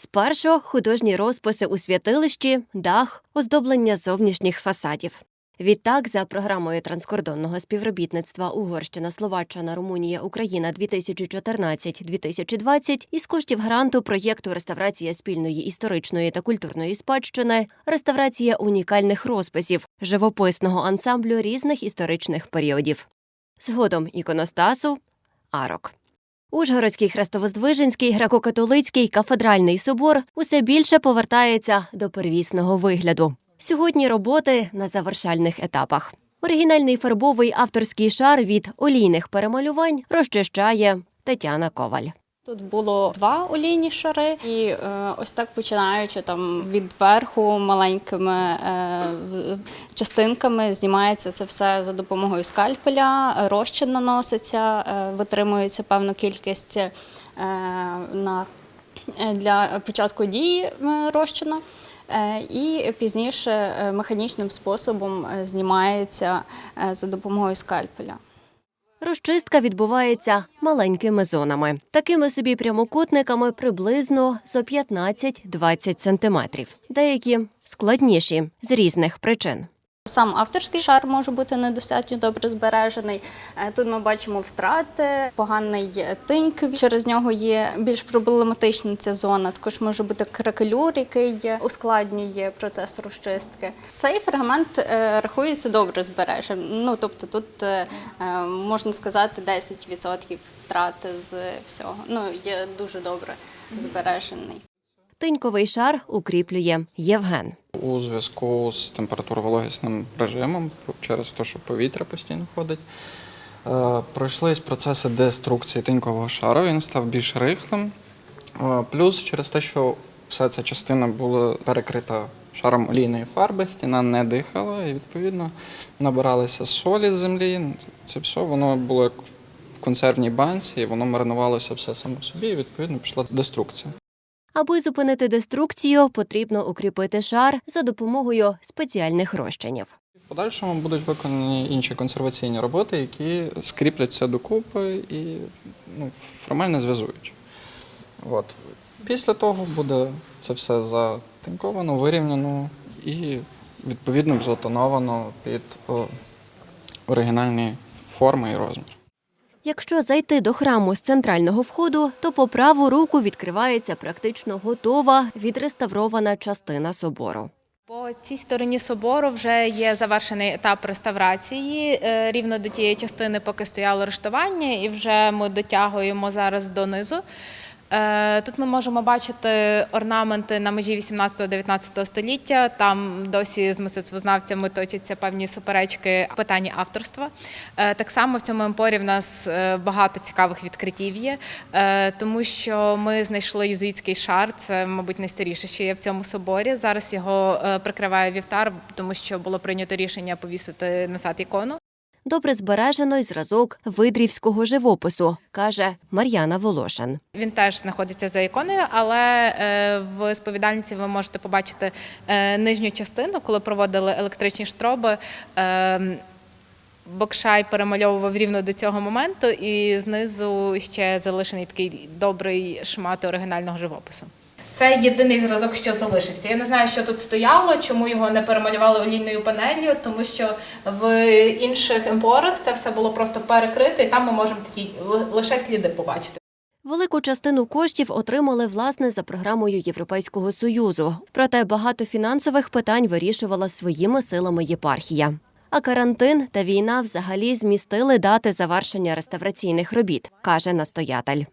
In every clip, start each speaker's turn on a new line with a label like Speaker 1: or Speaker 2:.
Speaker 1: Спершу художні розписи у святилищі, дах, оздоблення зовнішніх фасадів. Відтак, за програмою транскордонного співробітництва Угорщина, Словаччина, Румунія, Україна 2014-2020 із коштів гранту проєкту реставрація спільної історичної та культурної спадщини, реставрація унікальних розписів, живописного ансамблю різних історичних періодів. Згодом іконостасу арок. Ужгородський Хрестовоздвиженський греко-католицький кафедральний собор усе більше повертається до первісного вигляду. Сьогодні роботи на завершальних етапах. Оригінальний фарбовий авторський шар від олійних перемалювань розчищає Тетяна Коваль.
Speaker 2: Тут було два олійні шари, і е, ось так починаючи там від верху маленькими е, частинками, знімається це все за допомогою скальпеля, розчин наноситься, е, витримується певну кількість е, на, е, для початку дії е, розчину. Е, І пізніше механічним способом знімається за допомогою скальпеля.
Speaker 1: Розчистка відбувається маленькими зонами, такими собі прямокутниками приблизно за 15-20 сантиметрів. Деякі складніші з різних причин.
Speaker 2: Сам авторський шар може бути недостатньо добре збережений. Е, Тут ми бачимо втрати, поганий тиньк. Через нього є більш проблематична ця зона. Також може бути кракелюр, який ускладнює процес розчистки. Цей фрагмент е, рахується добре збереженим. Ну тобто тут е, можна сказати 10% втрати з всього. Ну є дуже добре збережений.
Speaker 1: Тиньковий шар укріплює Євген.
Speaker 3: У зв'язку з температуровологісним режимом, через те, що повітря постійно ходить, е, пройшлись процеси деструкції тинькового шару, він став більш рихлим. Е, Плюс через те, що вся ця частина була перекрита шаром олійної фарби, стіна не дихала, і відповідно набиралися солі з землі. Це все воно було як в консервній банці, і воно маринувалося все само собі, і відповідно пішла деструкція.
Speaker 1: Аби зупинити деструкцію, потрібно укріпити шар за допомогою спеціальних розчинів.
Speaker 3: В подальшому будуть виконані інші консерваційні роботи, які скріплять це докупи і ну, формально зв'язують. От. Після того буде це все затинковано, вирівняно і відповідно затоновано під оригінальні форми і розмір.
Speaker 1: Якщо зайти до храму з центрального входу, то по праву руку відкривається практично готова відреставрована частина собору.
Speaker 4: По цій стороні собору вже є завершений етап реставрації. Е, Рівно до тієї частини, поки стояло рештування, і вже ми дотягуємо зараз донизу. Е, Тут ми можемо бачити орнаменти на межі 18-19 століття. Там досі з мистецтвознавцями точаться певні суперечки в питанні авторства. Е, Так само в цьому емпорі в нас е, багато цікавих відкриттів є, тому що ми знайшли єзуїтський шар. Це, мабуть, найстаріше, що є в цьому соборі. Зараз його прикриває вівтар, тому що було прийнято рішення повісити назад ікону.
Speaker 1: Добре збережено й зразок видрівського живопису, каже Мар'яна Волошин.
Speaker 4: Він теж знаходиться за іконою, але е, в сповідальниці ви можете побачити е, нижню частину, коли проводили електричні штроби. е, Бокшай перемальовував рівно до цього моменту, і знизу ще залишений такий добрий шмат оригінального живопису. Це єдиний зразок, що залишився. Я не знаю, що тут стояло, чому його не перемалювали олійною панелью, тому що в інших емпорах це все було просто перекрито, і там ми можемо такі лише сліди побачити.
Speaker 1: Велику частину коштів отримали власне за програмою Європейського союзу. Проте багато фінансових питань вирішувала своїми силами єпархія. А карантин та війна взагалі змістили дати завершення реставраційних робіт, каже настоятель.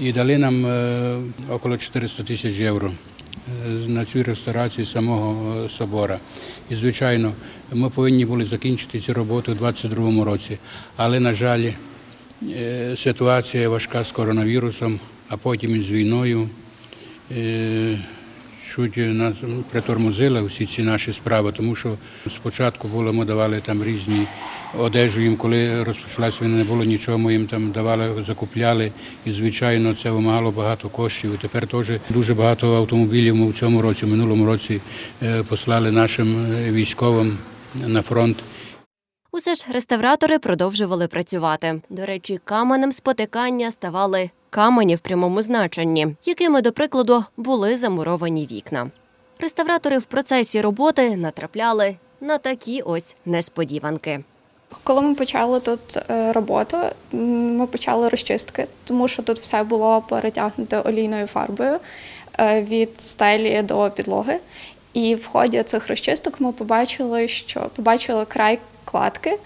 Speaker 5: І дали нам е, около 400 тисяч євро е, на цю реставрацію самого е, собора. І, звичайно, ми повинні були закінчити цю роботу у 2022 році, але, на жаль, ситуація важка з коронавірусом, а потім із війною. Чуть нас притормозили всі ці наші справи, тому що спочатку було, ми давали там різні одежу їм, коли розпочалася війна, не було нічого, ми їм там давали, закупляли. І, звичайно, це вимагало багато коштів. І тепер теж дуже багато автомобілів ми в цьому році, в минулому році е, послали нашим е, військовим на фронт.
Speaker 1: Усе ж реставратори продовжували працювати. До речі, каменем спотикання ставали камені в прямому значенні, якими, до прикладу, були замуровані вікна. Реставратори в процесі роботи натрапляли на такі ось несподіванки.
Speaker 6: Коли ми почали тут е, роботу, ми почали розчистки, тому що тут все було перетягнуте олійною фарбою е, від стелі до підлоги. І в ході цих розчисток ми побачили, що побачили край кладки,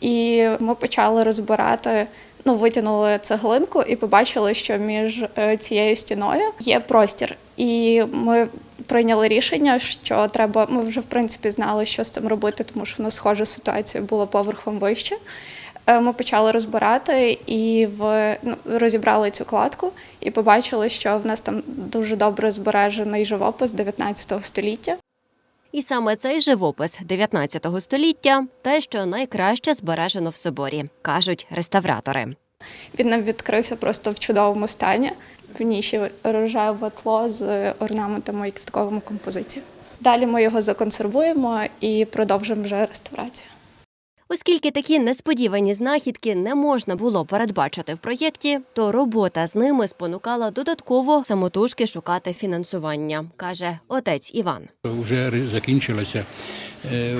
Speaker 6: і ми почали розбирати. Ну, витягнули цеглинку і побачили, що між е, цією стіною є простір. І ми прийняли рішення, що треба. Ми вже в принципі знали, що з цим робити, тому що в нас схожа ситуація була поверхом вище. Е, Ми почали розбирати і в ну, розібрали цю кладку і побачили, що в нас там дуже добре збережений живопис 19 століття.
Speaker 1: І саме цей живопис 19 століття те, що найкраще збережено в соборі, кажуть реставратори.
Speaker 6: Він нам відкрився просто в чудовому стані. В ніші рожеве тло з орнаментами і квітковими композиціями. Далі ми його законсервуємо і продовжимо вже реставрацію.
Speaker 1: Оскільки такі несподівані знахідки не можна було передбачити в проєкті, то робота з ними спонукала додатково самотужки шукати фінансування, каже отець Іван.
Speaker 5: Вже закінчилися е,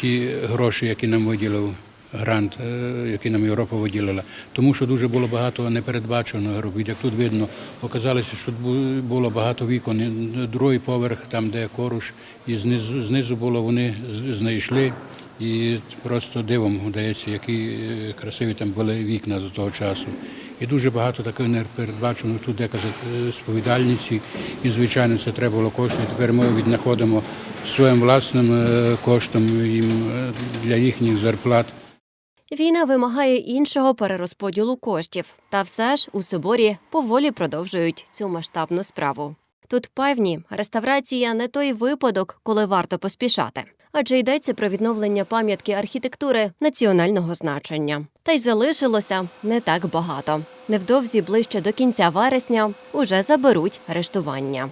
Speaker 5: ті гроші, які нам виділив грант, е, який нам Європа виділила. Тому що дуже було багато непередбаченого робіт. Як тут видно, оказалося, що бу- було багато вікон. Другий поверх, там, де коруш, і знизу, знизу було, вони знайшли. І просто дивом удається, які е, красиві там були вікна до того часу. І дуже багато такого непередбаченого тут, де е, сповідальниці. І, звичайно, це треба було кошти. Тепер ми віднаходимо своїм власним е, коштом їм для їхніх зарплат.
Speaker 1: Війна вимагає іншого перерозподілу коштів, та все ж у соборі поволі продовжують цю масштабну справу. Тут певні реставрація не той випадок, коли варто поспішати, адже йдеться про відновлення пам'ятки архітектури національного значення. Та й залишилося не так багато. Невдовзі ближче до кінця вересня уже заберуть рештування.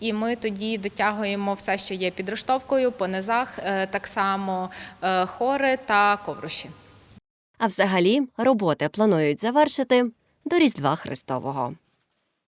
Speaker 4: І ми тоді дотягуємо все, що є під рештовкою, по низах, е, так само е, хори та ковруші.
Speaker 1: А взагалі роботи планують завершити до Різдва Христового.